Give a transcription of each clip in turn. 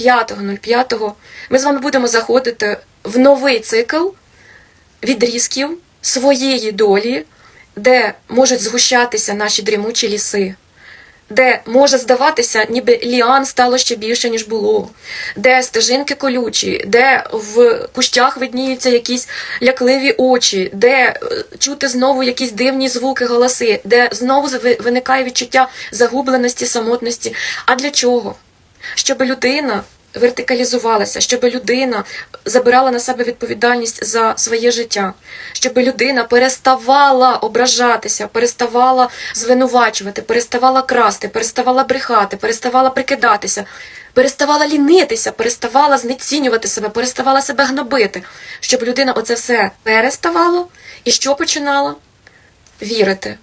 5.05 ми з вами будемо заходити в новий цикл відрізків своєї долі, де можуть згущатися наші дрімучі ліси, де може здаватися, ніби ліан стало ще більше, ніж було, де стежинки колючі, де в кущах видніються якісь лякливі очі, де е, чути знову якісь дивні звуки, голоси, де знову виникає відчуття загубленості, самотності. А для чого? Щоб людина вертикалізувалася, щоб людина забирала на себе відповідальність за своє життя, щоб людина переставала ображатися, переставала звинувачувати, переставала красти, переставала брехати, переставала прикидатися, переставала лінитися, переставала знецінювати себе, переставала себе гнобити, щоб людина оце все переставала і що починала? Вірити,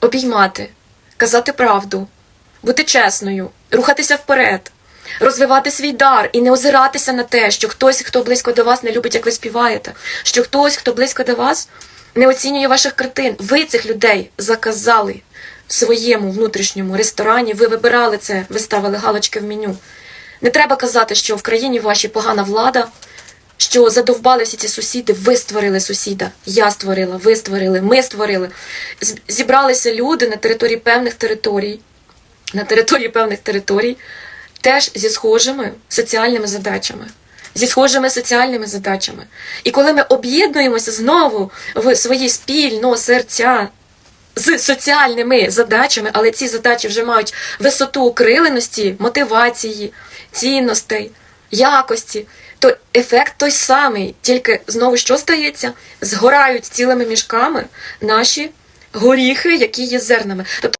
обіймати, казати правду, бути чесною, рухатися вперед, розвивати свій дар і не озиратися на те, що хтось, хто близько до вас, не любить, як ви співаєте, що хтось, хто близько до вас, не оцінює ваших картин. Ви цих людей заказали в своєму внутрішньому ресторані, ви вибирали це, ви ставили галочки в меню. Не треба казати, що в країні вашій погана влада, що задовбали всі ці сусіди, ви створили сусіда. Я створила, ви створили, ми створили. Зібралися люди на території певних територій, на території певних територій, теж зі схожими соціальними задачами. Зі схожими соціальними задачами. І коли ми об'єднуємося знову в свої спільно серця з соціальними задачами, але ці задачі вже мають висоту укриленості, мотивації, цінностей, якості, то ефект той самий, тільки знову що стається? Згорають цілими мішками наші горіхи, які є зернами. Тобто